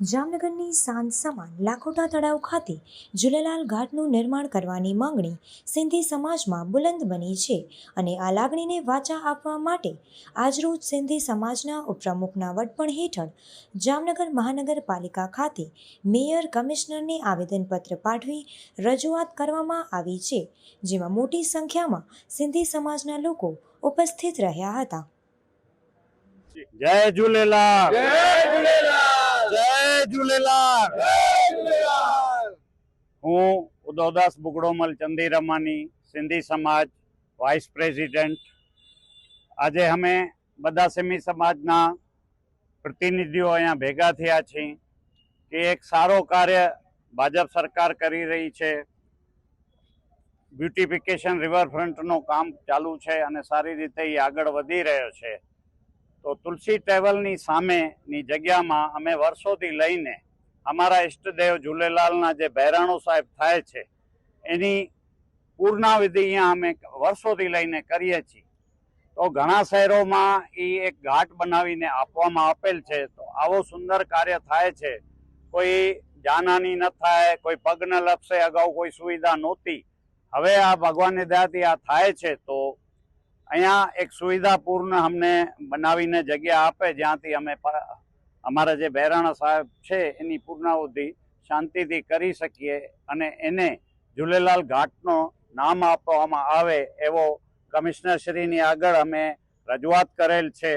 જામનગરની સાંજ સમાન લાખોટા તળાવ ખાતે ઝૂલેલાલ ઘાટનું નિર્માણ કરવાની માંગણી સિંધી સમાજમાં બુલંદ બની છે અને આ લાગણીને વાચા આપવા માટે આજરોજ સિંધી સમાજના ઉપપ્રમુખના વડપણ હેઠળ જામનગર મહાનગરપાલિકા ખાતે મેયર કમિશનરને આવેદનપત્ર પાઠવી રજૂઆત કરવામાં આવી છે જેમાં મોટી સંખ્યામાં સિંધી સમાજના લોકો ઉપસ્થિત રહ્યા હતા. જય ઝૂલેલાલ જય ઝૂલેલાલ હું ઉદોદાસ બુગડોમલ ચંદીરમાની સિંધી સમાજ વાઇસ પ્રેસિડેન્ટ. આજે અમે બધા સિમી સમાજના પ્રતિનિધિઓ અહીંયા ભેગા થયા છીએ કે એક સારો કાર્ય ભાજપ સરકાર કરી રહી છે. બ્યુટિફિકેશન રિવરફ્રન્ટનું કામ ચાલુ છે અને સારી રીતે એ આગળ વધી રહ્યો છે. તો તુલસી ટ્રેવલની સામેની જગ્યામાં અમે વર્ષોથી લઈને અમારા ઈષ્ટદેવ ઝૂલેલાલના જે બહેરાણો સાહેબ થાય છે, એની પૂર્ણાવિધિ અહીંયા અમે વર્ષોથી લઈને કરીએ છીએ. તો ઘણા શહેરોમાં એ એક ઘાટ બનાવીને આપવામાં આપેલ છે, તો આવો સુંદર કાર્ય થાય છે. કોઈ જાનહાની ન થાય, કોઈ પગ ન લપસે, અગાઉ કોઈ સુવિધા નહોતી. હવે આ ભગવાનની દયાથી આ થાય છે, તો અહીંયા એક સુવિધાપૂર્ણ અમને બનાવીને જગ્યા આપે, જ્યાંથી અમે અમારા જે બહેરાણા સાહેબ છે, એની પૂર્ણાવધિ શાંતિથી કરી શકીએ અને એને ઝૂલેલાલ ઘાટનો નામ આપવામાં આવે એવો કમિશનરશ્રીની આગળ અમે રજૂઆત કરેલ છે.